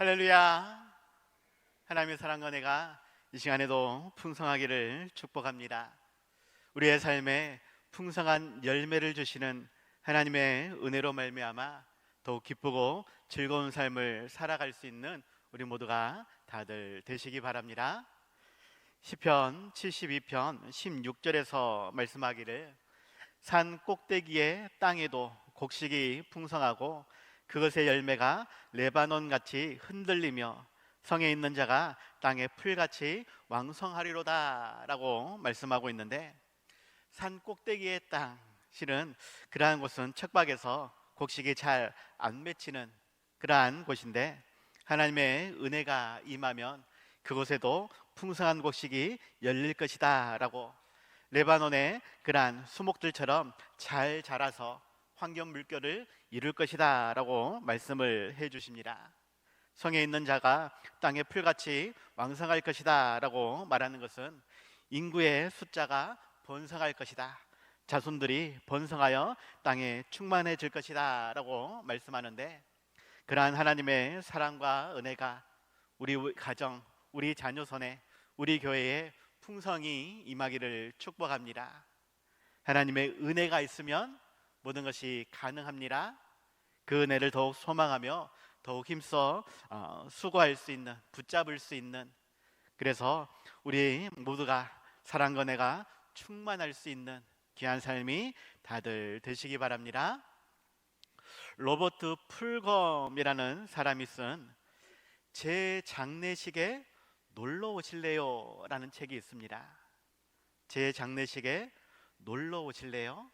할렐루야. 하나님의 사랑과 내가 이 시간에도 풍성하기를 축복합니다. 우리의 삶에 풍성한 열매를 주시는 하나님의 은혜로 말미암아 더욱 기쁘고 즐거운 삶을 살아갈 수 있는 우리 모두가 다들 되시기 바랍니다. 시편 72편 16절에서 말씀하기를 산 꼭대기의 땅에도 곡식이 풍성하고 그것의 열매가 레바논 같이 흔들리며 성에 있는 자가 땅의 풀같이 왕성하리로다라고 말씀하고 있는데 산 꼭대기의 땅 실은 그러한 곳은 척박에서 곡식이 잘 안 맺히는 그러한 곳인데 하나님의 은혜가 임하면 그곳에도 풍성한 곡식이 열릴 것이다라고 레바논의 그러한 수목들처럼 잘 자라서 환경 물결을 이룰 것이다라고 말씀을 해 주십니다. 성에 있는 자가 땅의 풀같이 왕성할 것이다라고 말하는 것은 인구의 숫자가 번성할 것이다. 자손들이 번성하여 땅에 충만해질 것이다라고 말씀하는데 그러한 하나님의 사랑과 은혜가 우리 가정, 우리 자녀 손에 우리 교회에 풍성이 임하기를 축복합니다. 하나님의 은혜가 있으면 모든 것이 가능합니다. 그 은혜를 더욱 소망하며 더욱 힘써 어, 수고할 수 있는 붙잡을 수 있는 그래서 우리 모두가 사랑과 은혜가 충만할 수 있는 귀한 삶이 다들 되시기 바랍니다. 로버트 풀검이라는 사람이 쓴 제 장례식에 놀러 오실래요? 라는 책이 있습니다. 제 장례식에 놀러 오실래요?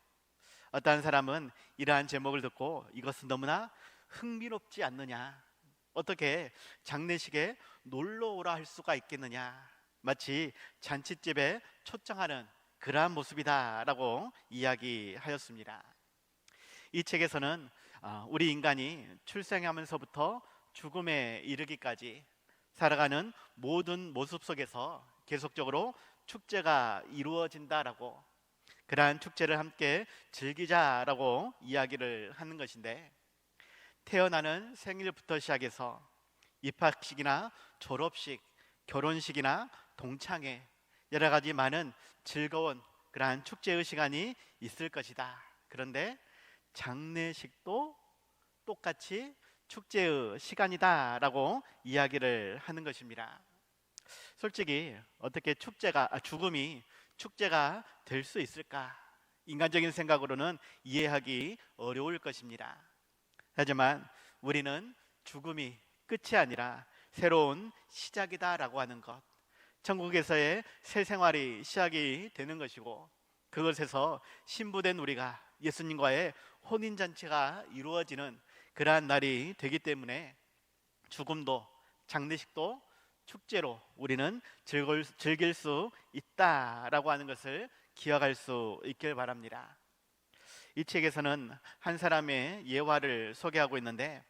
어떠한 사람은 이러한 제목을 듣고 이것은 너무나 흥미롭지 않느냐? 어떻게 장례식에 놀러 오라 할 수가 있겠느냐? 마치 잔치집에 초청하는 그러한 모습이다라고 이야기하였습니다. 이 책에서는 아, 우리 인간이 출생하면서부터 죽음에 이르기까지 살아가는 모든 모습 속에서 계속적으로 축제가 이루어진다라고 그러한 축제를 함께 즐기자라고 이야기를 하는 것인데 태어나는 생일부터 시작해서 입학식이나 졸업식, 결혼식이나 동창회 여러 가지 많은 즐거운 그러한 축제의 시간이 있을 것이다. 그런데 장례식도 똑같이 축제의 시간이다라고 이야기를 하는 것입니다. 솔직히 어떻게 축제가 아, 죽음이 축제가 될 수 있을까? 인간적인 생각으로는 이해하기 어려울 것입니다. 하지만 우리는 죽음이 끝이 아니라 새로운 시작이다라고 하는 것. 천국에서의 새 생활이 시작이 되는 것이고 그것에서 신부된 우리가 예수님과의 혼인 잔치가 이루어지는 그러한 날이 되기 때문에 죽음도 장례식도 축제로 우리는 즐걸, 즐길 수 있다라고 하는 것을 기억할 수 있길 바랍니다. 이 책에서는 한 사람의 예화를 소개하고 있는데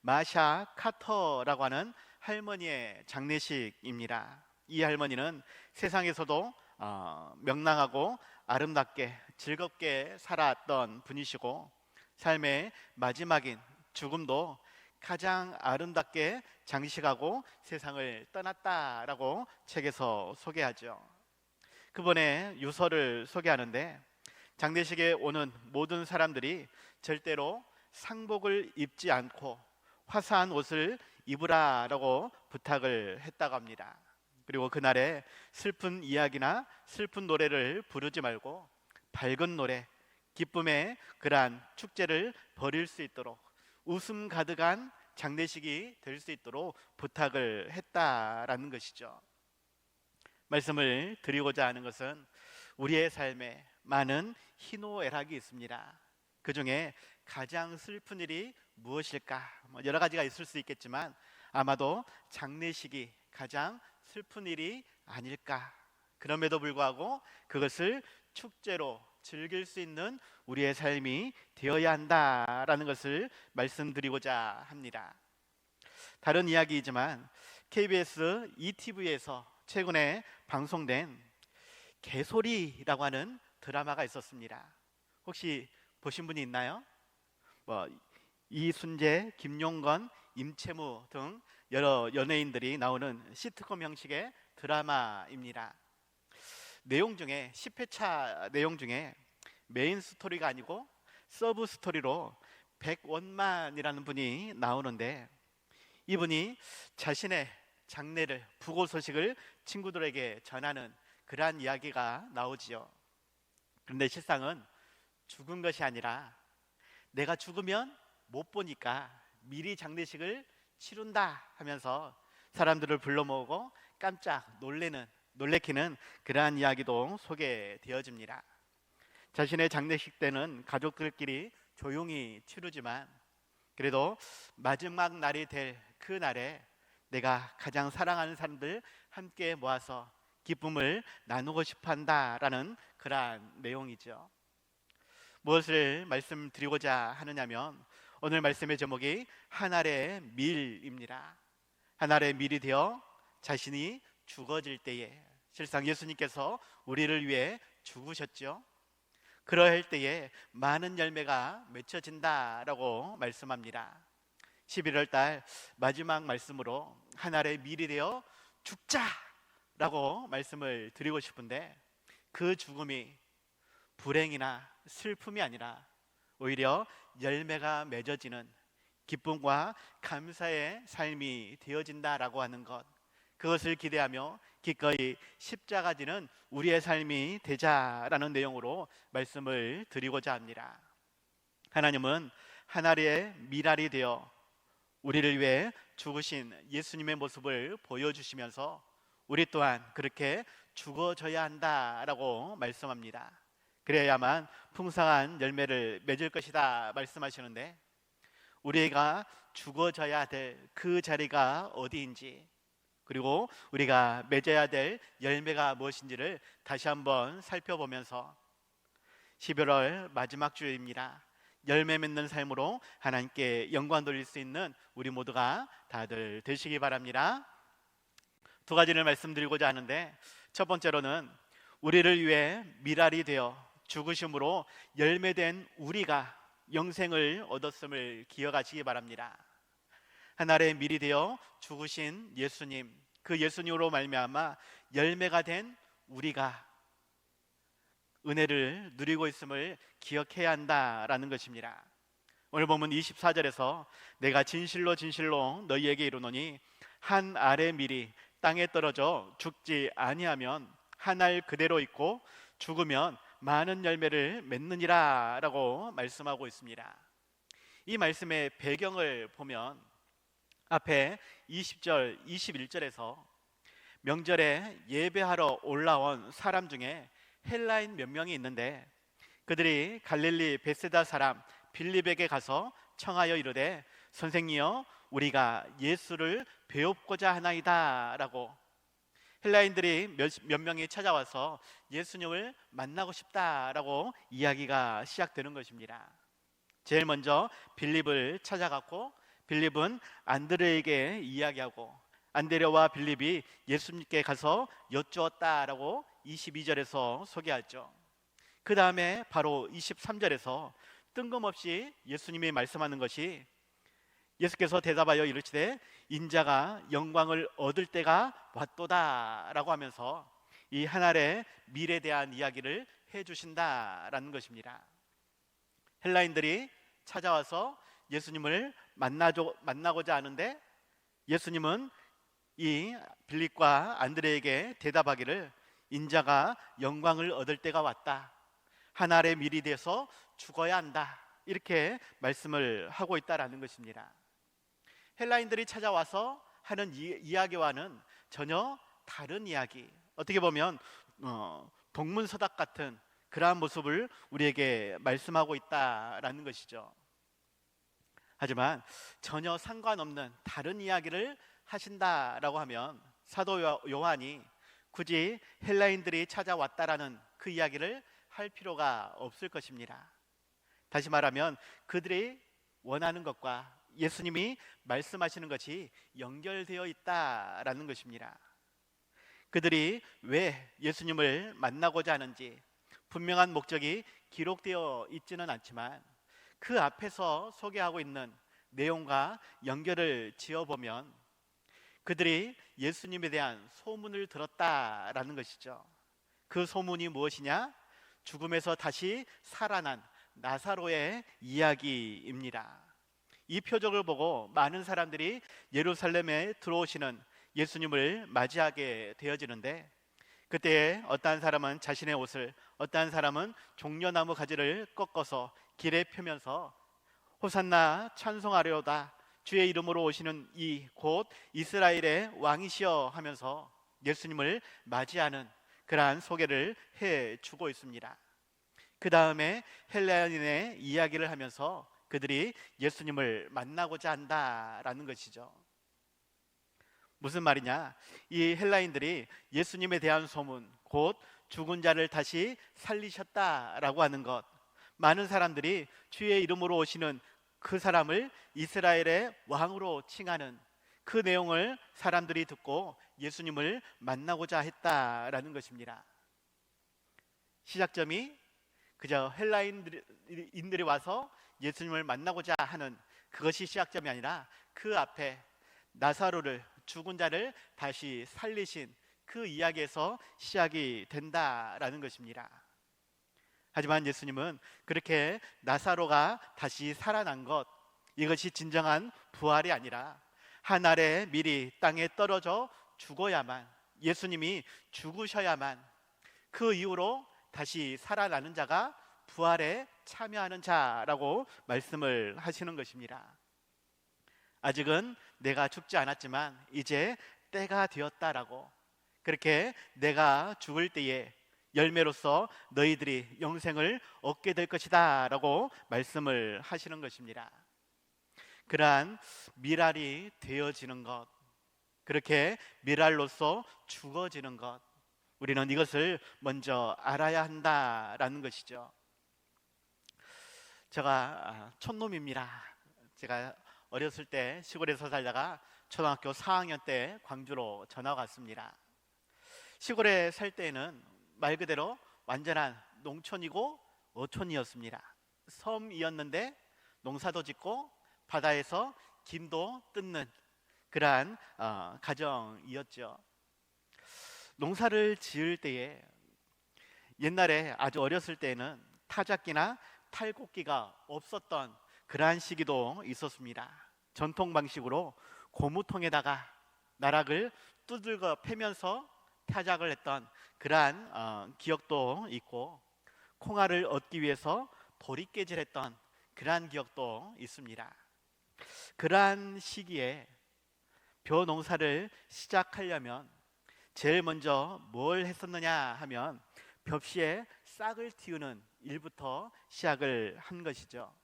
마샤 카터라고 하는 할머니의 장례식입니다. 이 할머니는 세상에서도 어, 명랑하고 아름답게 즐겁게 살았던 분이시고 삶의 마지막인 죽음도 가장 아름답게 장식하고 세상을 떠났다라고 책에서 소개하죠. 그분의 유서를 소개하는데 장례식에 오는 모든 사람들이 절대로 상복을 입지 않고 화사한 옷을 입으라라고 부탁을 했다고 합니다. 그리고 그날에 슬픈 이야기나 슬픈 노래를 부르지 말고 밝은 노래, 기쁨의 그러한 축제를 벌일 수 있도록 웃음 가득한 장례식이 될 수 있도록 부탁을 했다라는 것이죠. 말씀을 드리고자 하는 것은 우리의 삶에 많은 희노애락이 있습니다. 그 중에 가장 슬픈 일이 무엇일까? 뭐 여러 가지가 있을 수 있겠지만 아마도 장례식이 가장 슬픈 일이 아닐까. 그럼에도 불구하고 그것을 축제로 즐길 수 있는 우리의 삶이 되어야 한다라는 것을 말씀드리고자 합니다. 다른 이야기이지만 KBS ETV에서 최근에 방송된 개소리라고 하는 드라마가 있었습니다. 혹시 보신 분이 있나요? 뭐 이순재, 김용건, 임채무 등 여러 연예인들이 나오는 시트콤 형식의 드라마입니다. 내용 중에 10회차 내용 중에 메인 스토리가 아니고 서브 스토리로 백원만이라는 분이 나오는데 이분이 자신의 장례를 부고 소식을 친구들에게 전하는 그러한 이야기가 나오지요. 그런데 실상은 죽은 것이 아니라 내가 죽으면 못 보니까 미리 장례식을 치른다 하면서 사람들을 불러 모으고 깜짝 놀래는 놀래키는 그러한 이야기도 소개되어집니다. 자신의 장례식 때는 가족들끼리 조용히 치르지만 그래도 마지막 날이 될 그 날에 내가 가장 사랑하는 사람들 함께 모아서 기쁨을 나누고 싶어 한다라는 그러한 내용이죠. 무엇을 말씀드리고자 하느냐면 오늘 말씀의 제목이 하늘의 밀입니다. 하늘의 밀이 되어 자신이 죽어질 때에 실상 예수님께서 우리를 위해 죽으셨죠. 그러할 때에 많은 열매가 맺혀진다라고 말씀합니다. 11월 달 마지막 말씀으로 하늘의 밀이 되어 죽자라고 말씀을 드리고 싶은데 그 죽음이 불행이나 슬픔이 아니라 오히려 열매가 맺어지는 기쁨과 감사의 삶이 되어진다라고 하는 것 그것을 기대하며 기꺼이 십자가 지는 우리의 삶이 되자라는 내용으로 말씀을 드리고자 합니다. 하나님은 하나의 미랄이 되어 우리를 위해 죽으신 예수님의 모습을 보여주시면서 우리 또한 그렇게 죽어져야 한다라고 말씀합니다. 그래야만 풍성한 열매를 맺을 것이다 말씀하시는데 우리가 죽어져야 될 그 자리가 어디인지 그리고 우리가 맺어야 될 열매가 무엇인지를 다시 한번 살펴보면서 11월 마지막 주입니다. 열매 맺는 삶으로 하나님께 영광 돌릴 수 있는 우리 모두가 다들 되시기 바랍니다. 두 가지를 말씀드리고자 하는데 첫 번째로는 우리를 위해 미랄이 되어 죽으심으로 열매된 우리가 영생을 얻었음을 기억하시기 바랍니다. 하늘의 밀이 되어 죽으신 예수님, 그 예수님으로 말미암아 열매가 된 우리가 은혜를 누리고 있음을 기억해야 한다라는 것입니다. 오늘 보면 24절에서 내가 진실로 진실로 너희에게 이르노니 한 알의 밀이 땅에 떨어져 죽지 아니하면 한 알 그대로 있고 죽으면 많은 열매를 맺느니라라고 말씀하고 있습니다. 이 말씀의 배경을 보면 앞에 20절, 21절에서 명절에 예배하러 올라온 사람 중에 헬라인 몇 명이 있는데 그들이 갈릴리 베세다 사람 빌립에게 가서 청하여 이르되 선생님여 우리가 예수를 배웁고자 하나이다라고 헬라인들이 몇, 몇 명이 찾아와서 예수님을 만나고 싶다라고 이야기가 시작되는 것입니다. 제일 먼저 빌립을 찾아갔고 빌립은 안드레에게 이야기하고 안드레와 빌립이 예수님께 가서 여쭈었다라고 22절에서 소개하죠. 그 다음에 바로 23절에서 뜬금없이 예수님이 말씀하는 것이 예수께서 대답하여 이르시되 인자가 영광을 얻을 때가 왔도다라고 하면서 이 하늘의 미래에 대한 이야기를 해 주신다라는 것입니다. 헬라인들이 찾아와서 예수님을 만나죠, 만나고자 하는데 예수님은 이 빌립과 안드레에게 대답하기를 인자가 영광을 얻을 때가 왔다. 하늘의 미리 돼서 죽어야 한다. 이렇게 말씀을 하고 있다라는 것입니다. 헬라인들이 찾아와서 하는 이, 이야기와는 전혀 다른 이야기. 어떻게 보면 어, 동문서답 같은 그러한 모습을 우리에게 말씀하고 있다라는 것이죠. 하지만 전혀 상관없는 다른 이야기를 하신다라고 하면 사도 요- 요한이 굳이 헬라인들이 찾아왔다라는 그 이야기를 할 필요가 없을 것입니다. 다시 말하면 그들이 원하는 것과 예수님이 말씀하시는 것이 연결되어 있다라는 것입니다. 그들이 왜 예수님을 만나고자 하는지 분명한 목적이 기록되어 있지는 않지만 그 앞에서 소개하고 있는 내용과 연결을 지어보면 그들이 예수님에 대한 소문을 들었다라는 것이죠. 그 소문이 무엇이냐? 죽음에서 다시 살아난 나사로의 이야기입니다. 이 표적을 보고 많은 사람들이 예루살렘에 들어오시는 예수님을 맞이하게 되어지는데 그때 어떠한 사람은 자신의 옷을 어떠한 사람은 종려나무 가지를 꺾어서 길에 펴면서 호산나 찬송하려다 주의 이름으로 오시는 이 곧 이스라엘의 왕이시여 하면서 예수님을 맞이하는 그러한 소개를 해 주고 있습니다. 그 다음에 헬라인의 이야기를 하면서 그들이 예수님을 만나고자 한다라는 것이죠. 무슨 말이냐? 이 헬라인들이 예수님에 대한 소문, 곧 죽은 자를 다시 살리셨다라고 하는 것. 많은 사람들이 주의 이름으로 오시는 그 사람을 이스라엘의 왕으로 칭하는 그 내용을 사람들이 듣고 예수님을 만나고자 했다라는 것입니다. 시작점이 그저 헬라인들이 와서 예수님을 만나고자 하는 그것이 시작점이 아니라 그 앞에 나사로를 죽은 자를 다시 살리신 그 이야기에서 시작이 된다라는 것입니다. 하지만 예수님은 그렇게 나사로가 다시 살아난 것 이것이 진정한 부활이 아니라 하늘에 미리 땅에 떨어져 죽어야만 예수님이 죽으셔야만 그 이후로 다시 살아나는 자가 부활에 참여하는 자라고 말씀을 하시는 것입니다. 아직은 내가 죽지 않았지만 이제 때가 되었다라고 그렇게 내가 죽을 때에 열매로서 너희들이 영생을 얻게 될 것이다라고 말씀을 하시는 것입니다. 그러한 미랄이 되어지는 것, 그렇게 미랄로서 죽어지는 것, 우리는 이것을 먼저 알아야 한다라는 것이죠. 제가 아, 촌놈입니다. 제가 어렸을 때 시골에서 살다가 초등학교 4학년 때 광주로 전학 왔습니다. 시골에 살 때에는 말 그대로 완전한 농촌이고 어촌이었습니다. 섬이었는데 농사도 짓고 바다에서 김도 뜯는 그러한 어, 가정이었죠. 농사를 지을 때에 옛날에 아주 어렸을 때는 타작기나 탈곡기가 없었던 그러한 시기도 있었습니다. 전통 방식으로 고무통에다가 나락을 두들겨 패면서 타작을 했던 그러한 어, 기억도 있고 콩알을 얻기 위해서 보리깨질했던 그러한 기억도 있습니다. 그러한 시기에 벼 농사를 시작하려면 제일 먼저 뭘 했었느냐 하면 벽시에 싹을 틔우는 일부터 시작을 한 것이죠.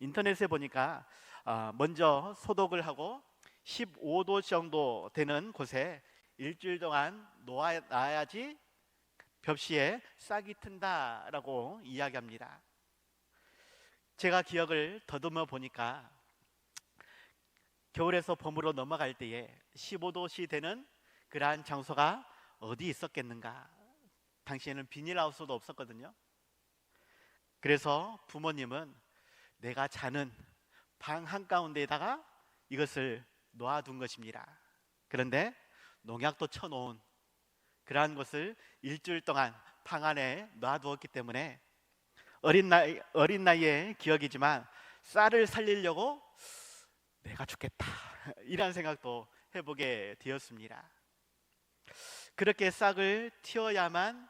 인터넷에 보니까 아, 먼저 소독을 하고 15도 정도 되는 곳에 일주일 동안 놓아야지 벽시에 싹이 튼다라고 이야기합니다. 제가 기억을 더듬어 보니까 겨울에서 봄으로 넘어갈 때에 15도씨 되는 그러한 장소가 어디 있었겠는가? 당시에는 비닐하우스도 없었거든요. 그래서 부모님은 내가 자는 방 한가운데에다가 이것을 놓아둔 것입니다. 그런데 농약도 쳐놓은 그러한 것을 일주일 동안 방 안에 놔두었기 때문에 어린 나이 어린 나이의 기억이지만 쌀을 살리려고 내가 죽겠다 이런 생각도 해보게 되었습니다. 그렇게 싹을 틔어야만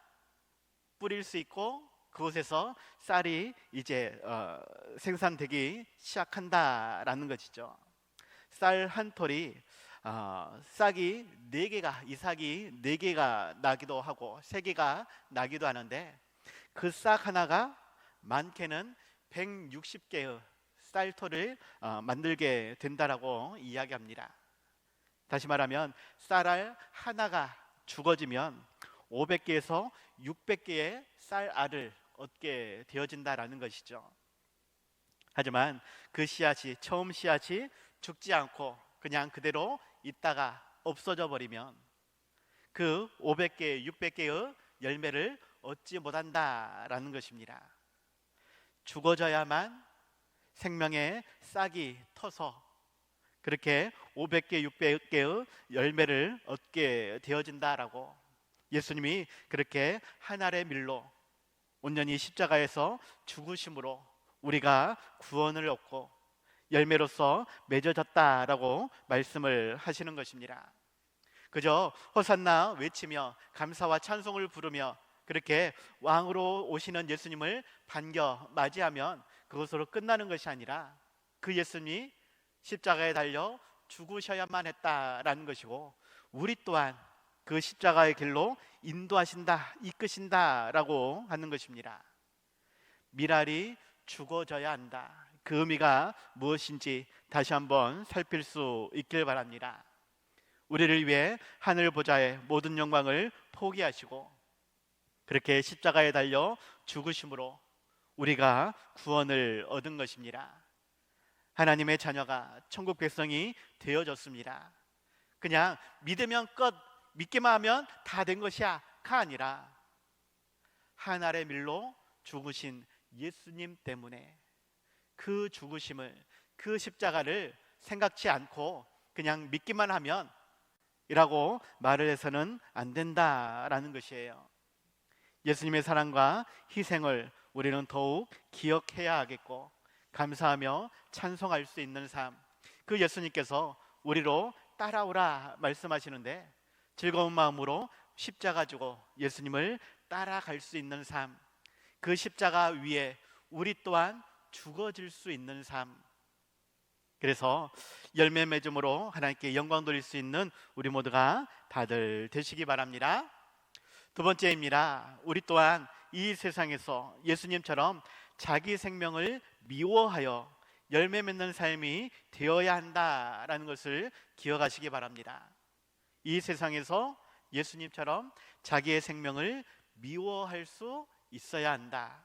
뿌릴 수 있고 그곳에서 쌀이 이제 어, 생산되기 시작한다라는 것이죠. 쌀 한 톨이 어, 싹이 네 개가 이삭이 네 개가 나기도 하고 세 개가 나기도 하는데 그 싹 하나가 많게는 160개의 쌀토를 어, 만들게 된다라고 이야기합니다. 다시 말하면 쌀알 하나가 죽어지면 500개에서 600개의 쌀알을 얻게 되어진다라는 것이죠. 하지만 그 씨앗이 처음 씨앗이 죽지 않고 그냥 그대로 있다가 없어져 버리면 그 500개, 600개의 열매를 얻지 못한다라는 것입니다. 죽어져야만 생명의 싹이 터서 그렇게 500개, 600개의 열매를 얻게 되어진다라고 예수님이 그렇게 하늘의 밀로 온전히 십자가에서 죽으심으로 우리가 구원을 얻고 열매로서 맺어졌다라고 말씀을 하시는 것입니다. 그저 호산나 외치며 감사와 찬송을 부르며 그렇게 왕으로 오시는 예수님을 반겨 맞이하면 그것으로 끝나는 것이 아니라 그 예수님이 십자가에 달려 죽으셔야만 했다라는 것이고 우리 또한 그 십자가의 길로 인도하신다, 이끄신다라고 하는 것입니다. 미랄이 죽어져야 한다. 그 의미가 무엇인지 다시 한번 살필 수 있길 바랍니다. 우리를 위해 하늘 보좌의 모든 영광을 포기하시고 그렇게 십자가에 달려 죽으심으로 우리가 구원을 얻은 것입니다. 하나님의 자녀가 천국 백성이 되어졌습니다. 그냥 믿으면 끝, 믿기만 하면 다 된 것이야가 아니라 하늘의 밀로 죽으신 예수님 때문에 그 죽으심을 그 십자가를 생각지 않고 그냥 믿기만 하면 이라고 말을 해서는 안 된다라는 것이에요. 예수님의 사랑과 희생을 우리는 더욱 기억해야 하겠고 감사하며 찬송할 수 있는 삶. 그 예수님께서 우리로 따라오라 말씀하시는데 즐거운 마음으로 십자가 지고 예수님을 따라갈 수 있는 삶. 그 십자가 위에 우리 또한 죽어질 수 있는 삶. 그래서 열매 맺음으로 하나님께 영광 돌릴 수 있는 우리 모두가 다들 되시기 바랍니다. 두 번째입니다. 우리 또한 이 세상에서 예수님처럼 자기 생명을 미워하여 열매 맺는 삶이 되어야 한다라는 것을 기억하시기 바랍니다. 이 세상에서 예수님처럼 자기의 생명을 미워할 수 있어야 한다.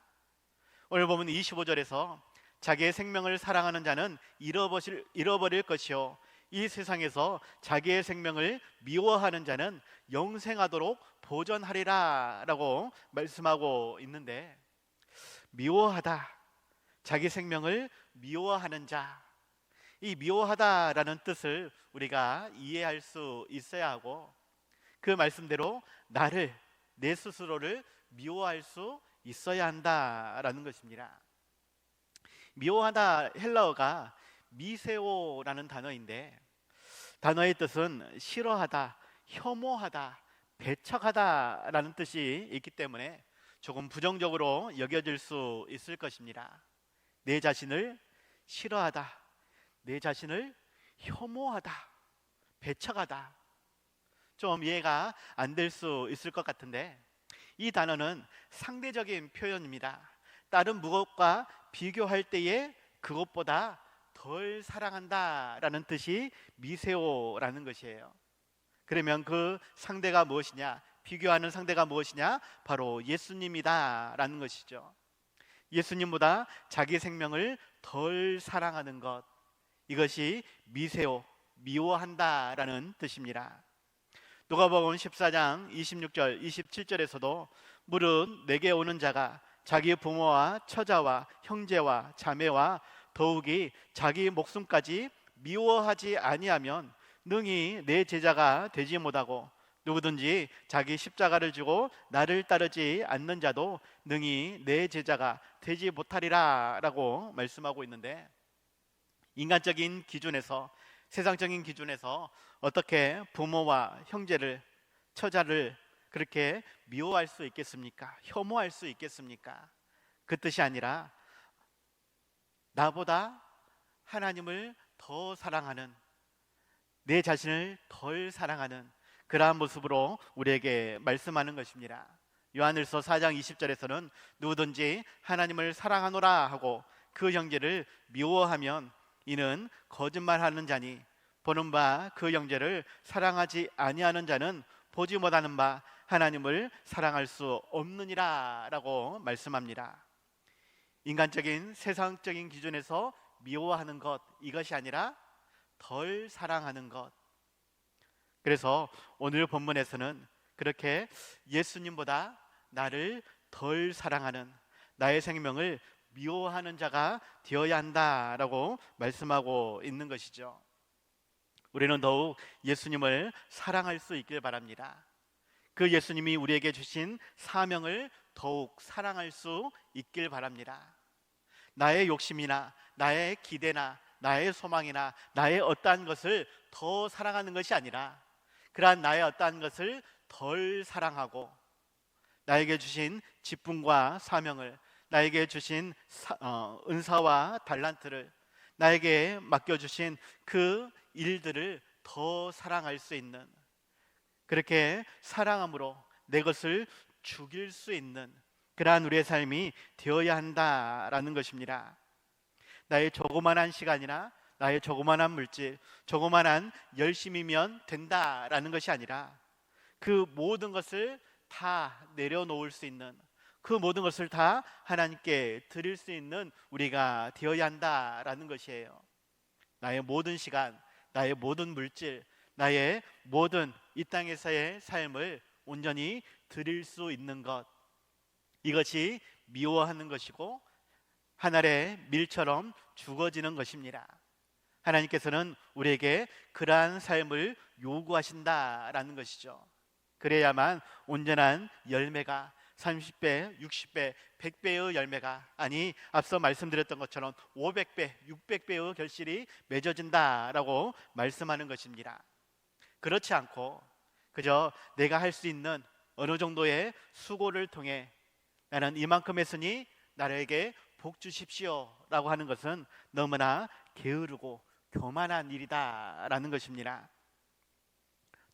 오늘 보면 25절에서 자기의 생명을 사랑하는 자는 잃어버릴, 잃어버릴 것이요. 이 세상에서 자기의 생명을 미워하는 자는 영생하도록 보존하리라라고 말씀하고 있는데 미워하다. 자기 생명을 미워하는 자. 이 미워하다라는 뜻을 우리가 이해할 수 있어야 하고 그 말씀대로 나를 내 스스로를 미워할 수 있어야 한다라는 것입니다. 미워하다 헬라어가 미세오라는 단어인데 단어의 뜻은 싫어하다, 혐오하다, 배척하다라는 뜻이 있기 때문에 조금 부정적으로 여겨질 수 있을 것입니다. 내 자신을 싫어하다, 내 자신을 혐오하다, 배척하다. 좀 이해가 안 될 수 있을 것 같은데 이 단어는 상대적인 표현입니다. 다른 무엇과 비교할 때에 그것보다 덜 사랑한다라는 뜻이 미세오라는 것이에요. 그러면 그 상대가 무엇이냐? 비교하는 상대가 무엇이냐? 바로 예수님이다라는 것이죠. 예수님보다 자기 생명을 덜 사랑하는 것 이것이 미세오 미워한다라는 뜻입니다. 누가복음 14장 26절 27절에서도 무릇 내게 오는 자가 자기 부모와 처자와 형제와 자매와 더욱이 자기 목숨까지 미워하지 아니하면 능히 내 제자가 되지 못하고 누구든지 자기 십자가를 지고 나를 따르지 않는 자도 능히 내 제자가 되지 못하리라라고 말씀하고 있는데 인간적인 기준에서 세상적인 기준에서 어떻게 부모와 형제를 처자를 그렇게 미워할 수 있겠습니까? 혐오할 수 있겠습니까? 그 뜻이 아니라 나보다 하나님을 더 사랑하는 내 자신을 덜 사랑하는 그러한 모습으로 우리에게 말씀하는 것입니다. 요한일서 4장 20절에서는 누구든지 하나님을 사랑하노라 하고 그 형제를 미워하면 이는 거짓말하는 자니 보는 바 그 형제를 사랑하지 아니하는 자는 보지 못하는 바 하나님을 사랑할 수 없느니라라고 말씀합니다. 인간적인 세상적인 기준에서 미워하는 것 이것이 아니라 덜 사랑하는 것. 그래서 오늘 본문에서는 그렇게 예수님보다 나를 덜 사랑하는 나의 생명을 미워하는 자가 되어야 한다라고 말씀하고 있는 것이죠. 우리는 더욱 예수님을 사랑할 수 있길 바랍니다. 그 예수님이 우리에게 주신 사명을 더욱 사랑할 수 있길 바랍니다. 나의 욕심이나 나의 기대나 나의 소망이나 나의 어떠한 것을 더 사랑하는 것이 아니라 그러한 나의 어떠한 것을 덜 사랑하고 나에게 주신 직분과 사명을 나에게 주신 사, 어, 은사와 달란트를 나에게 맡겨주신 그 일들을 더 사랑할 수 있는 그렇게 사랑함으로 내 것을 죽일 수 있는 그러한 우리의 삶이 되어야 한다라는 것입니다. 나의 조그만한 시간이나 나의 조그만한 물질, 조그만한 열심이면 된다라는 것이 아니라 그 모든 것을 다 내려놓을 수 있는 그 모든 것을 다 하나님께 드릴 수 있는 우리가 되어야 한다라는 것이에요. 나의 모든 시간, 나의 모든 물질, 나의 모든 이 땅에서의 삶을 온전히 드릴 수 있는 것. 이것이 미워하는 것이고 하늘의 밀처럼 죽어지는 것입니다. 하나님께서는 우리에게 그러한 삶을 요구하신다라는 것이죠. 그래야만 온전한 열매가 30배, 60배, 100배의 열매가 아니 앞서 말씀드렸던 것처럼 500배, 600배의 결실이 맺어진다라고 말씀하는 것입니다. 그렇지 않고 그저 내가 할 수 있는 어느 정도의 수고를 통해 나는 이만큼 했으니 나에게 복 주십시오라고 하는 것은 너무나 게으르고 교만한 일이다라는 것입니다.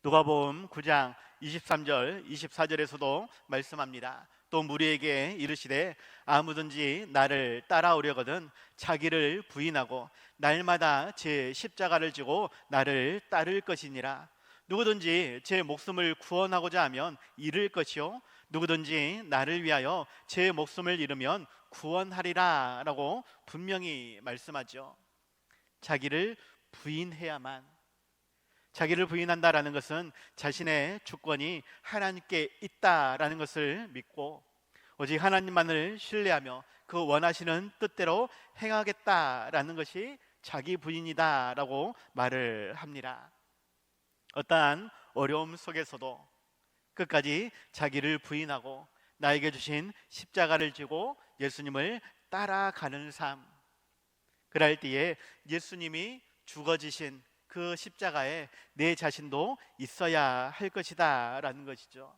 누가복음 9장 23절 24절에서도 말씀합니다. 또 무리에게 이르시되 아무든지 나를 따라오려거든 자기를 부인하고 날마다 제 십자가를 지고 나를 따를 것이니라. 누구든지 제 목숨을 구원하고자 하면 잃을 것이요 누구든지 나를 위하여 제 목숨을 잃으면 구원하리라라고 분명히 말씀하죠. 자기를 부인해야만 자기를 부인한다라는 것은 자신의 주권이 하나님께 있다라는 것을 믿고 오직 하나님만을 신뢰하며 그 원하시는 뜻대로 행하겠다라는 것이 자기 부인이다라고 말을 합니다. 어떠한 어려움 속에서도 끝까지 자기를 부인하고 나에게 주신 십자가를 지고 예수님을 따라가는 삶. 그럴 때에 예수님이 죽어지신 그 십자가에 내 자신도 있어야 할 것이다 라는 것이죠.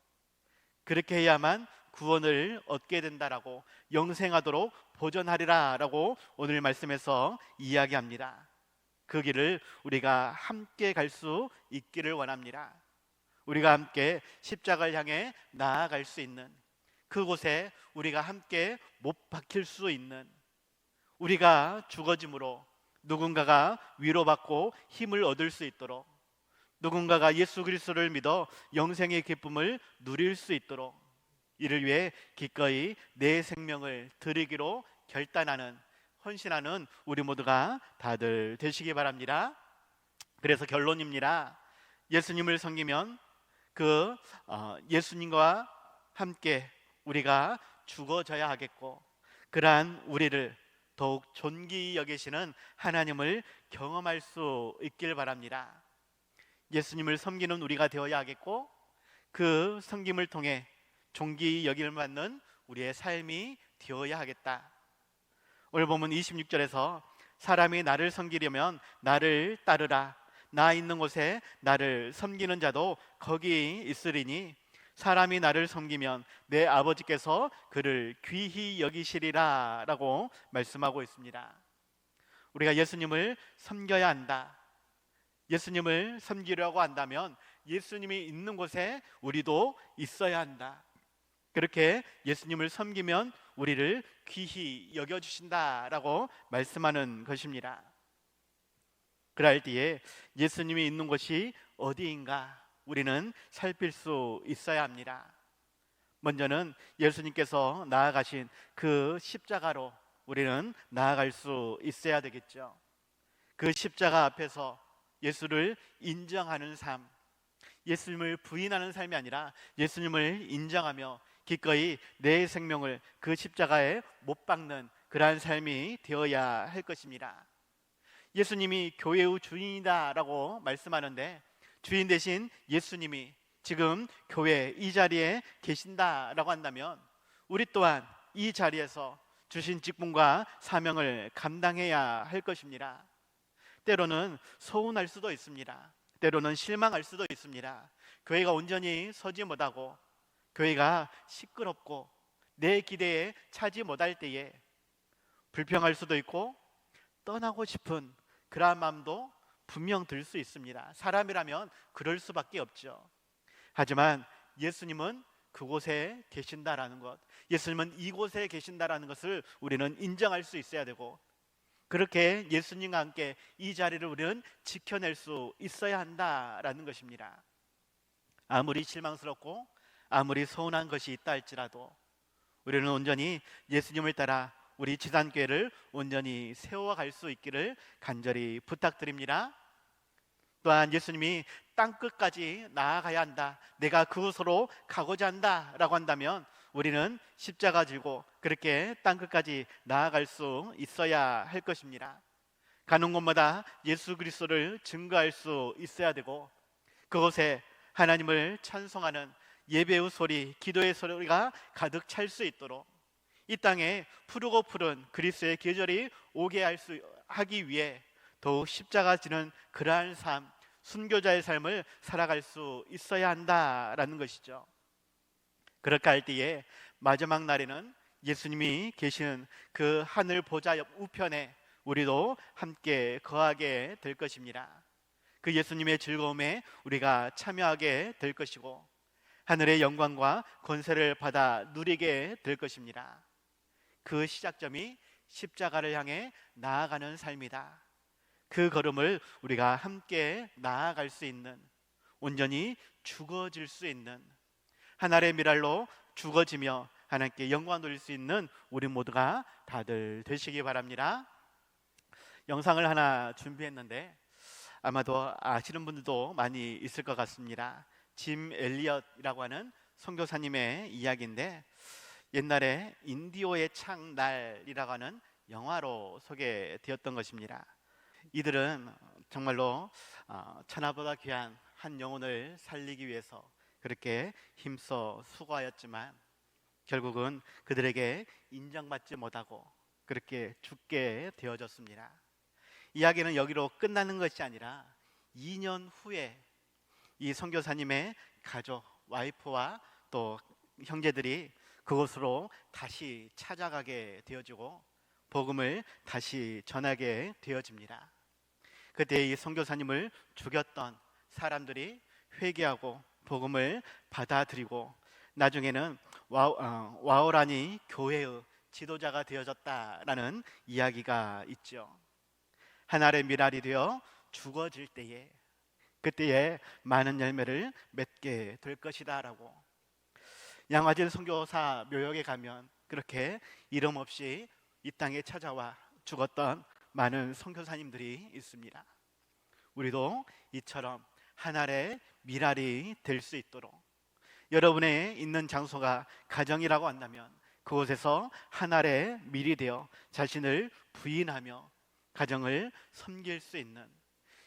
그렇게 해야만 구원을 얻게 된다라고 영생하도록 보존하리라라고 오늘 말씀에서 이야기합니다. 그 길을 우리가 함께 갈 수 있기를 원합니다. 우리가 함께 십자가를 향해 나아갈 수 있는 그곳에 우리가 함께 못 박힐 수 있는 우리가 죽어짐으로 누군가가 위로받고 힘을 얻을 수 있도록 누군가가 예수 그리스도를 믿어 영생의 기쁨을 누릴 수 있도록 이를 위해 기꺼이 내 생명을 드리기로 결단하는 헌신하는 우리 모두가 다들 되시기 바랍니다. 그래서 결론입니다. 예수님을 섬기면 그 어, 예수님과 함께 우리가 죽어져야 하겠고 그러한 우리를 더욱 존귀 여기시는 하나님을 경험할 수 있길 바랍니다. 예수님을 섬기는 우리가 되어야 하겠고 그 섬김을 통해 존귀 여김을 받는 우리의 삶이 되어야 하겠다. 오늘 보면 26절에서 사람이 나를 섬기려면 나를 따르라. 나 있는 곳에 나를 섬기는 자도 거기 있으리니 사람이 나를 섬기면 내 아버지께서 그를 귀히 여기시리라 라고 말씀하고 있습니다. 우리가 예수님을 섬겨야 한다. 예수님을 섬기려고 한다면 예수님이 있는 곳에 우리도 있어야 한다. 그렇게 예수님을 섬기면 우리를 귀히 여겨 주신다라고 말씀하는 것입니다. 그럴 때에 예수님이 있는 곳이 어디인가 우리는 살필 수 있어야 합니다. 먼저는 예수님께서 나아가신 그 십자가로 우리는 나아갈 수 있어야 되겠죠. 그 십자가 앞에서 예수를 인정하는 삶, 예수님을 부인하는 삶이 아니라 예수님을 인정하며 기꺼이 내 생명을 그 십자가에 못 박는 그러한 삶이 되어야 할 것입니다. 예수님이 교회의 주인이다라고 말씀하는데 주인 대신 예수님이 지금 교회 이 자리에 계신다라고 한다면 우리 또한 이 자리에서 주신 직분과 사명을 감당해야 할 것입니다. 때로는 서운할 수도 있습니다. 때로는 실망할 수도 있습니다. 교회가 온전히 서지 못하고 교회가 시끄럽고 내 기대에 차지 못할 때에 불평할 수도 있고 떠나고 싶은 그러한 마음도 분명 들 수 있습니다. 사람이라면 그럴 수밖에 없죠. 하지만 예수님은 그곳에 계신다라는 것, 예수님은 이곳에 계신다라는 것을 우리는 인정할 수 있어야 되고 그렇게 예수님과 함께 이 자리를 우리는 지켜낼 수 있어야 한다라는 것입니다. 아무리 실망스럽고 아무리 서운한 것이 있다 할지라도 우리는 온전히 예수님을 따라 우리 지단교회를 온전히 세워갈 수 있기를 간절히 부탁드립니다. 또한 예수님이 땅 끝까지 나아가야 한다. 내가 그곳으로 가고자 한다라고 한다면 우리는 십자가 들고 그렇게 땅 끝까지 나아갈 수 있어야 할 것입니다. 가는 곳마다 예수 그리스도를 증거할 수 있어야 되고 그곳에 하나님을 찬송하는 예배의 소리, 기도의 소리가 가득 찰 수 있도록 이 땅에 푸르고 푸른 그리스도의 계절이 오게 할 수 하기 위해 더욱 십자가 지는 그러한 삶, 순교자의 삶을 살아갈 수 있어야 한다라는 것이죠. 그렇게 할 때에 마지막 날에는 예수님이 계시는 그 하늘 보좌 옆 우편에 우리도 함께 거하게 될 것입니다. 그 예수님의 즐거움에 우리가 참여하게 될 것이고 하늘의 영광과 권세를 받아 누리게 될 것입니다. 그 시작점이 십자가를 향해 나아가는 삶이다. 그 걸음을 우리가 함께 나아갈 수 있는 온전히 죽어질 수 있는 하나의 미랄로 죽어지며 하나님께 영광 돌릴 수 있는 우리 모두가 다들 되시기 바랍니다. 영상을 하나 준비했는데 아마도 아시는 분들도 많이 있을 것 같습니다. 짐 엘리엇이라고 하는 선교사님의 이야기인데 옛날에 인디오의 창날이라고 하는 영화로 소개되었던 것입니다. 이들은 정말로 어, 천하보다 귀한 한 영혼을 살리기 위해서 그렇게 힘써 수고하였지만 결국은 그들에게 인정받지 못하고 그렇게 죽게 되어졌습니다. 이야기는 여기로 끝나는 것이 아니라 2년 후에 이 선교사님의 가족, 와이프와 또 형제들이 그곳으로 다시 찾아가게 되어지고 복음을 다시 전하게 되어집니다. 그때 이 선교사님을 죽였던 사람들이 회개하고 복음을 받아들이고 나중에는 어, 와우, 란이 교회의 지도자가 되어졌다라는 이야기가 있죠. 하나의 미랄이 되어 죽어질 때에 그때에 많은 열매를 맺게 될 것이다라고 양화진 선교사 묘역에 가면 그렇게 이름 없이 이 땅에 찾아와 죽었던 많은 선교사님들이 있습니다. 우리도 이처럼 하나의 미랄이 될 수 있도록 여러분의 있는 장소가 가정이라고 한다면 그곳에서 하나의 밀이 되어 자신을 부인하며 가정을 섬길 수 있는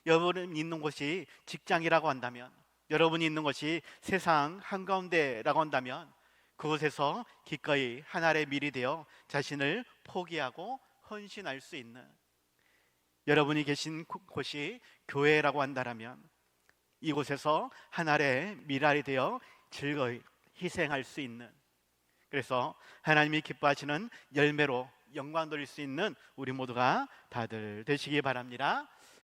여러분이 있는 곳이 직장이라고 한다면 여러분이 있는 곳이 세상 한가운데라고 한다면 그곳에서 기꺼이 하나의 밀이 되어 자신을 포기하고 헌신할 수 있는 여러분이 계신 곳이 교회라고 한다면 이곳에서 하나의 미랄이 되어 즐거이 희생할 수 있는 그래서 하나님이 기뻐하시는 열매로 영광 돌릴 수 있는 우리 모두가 다들 되시기 바랍니다.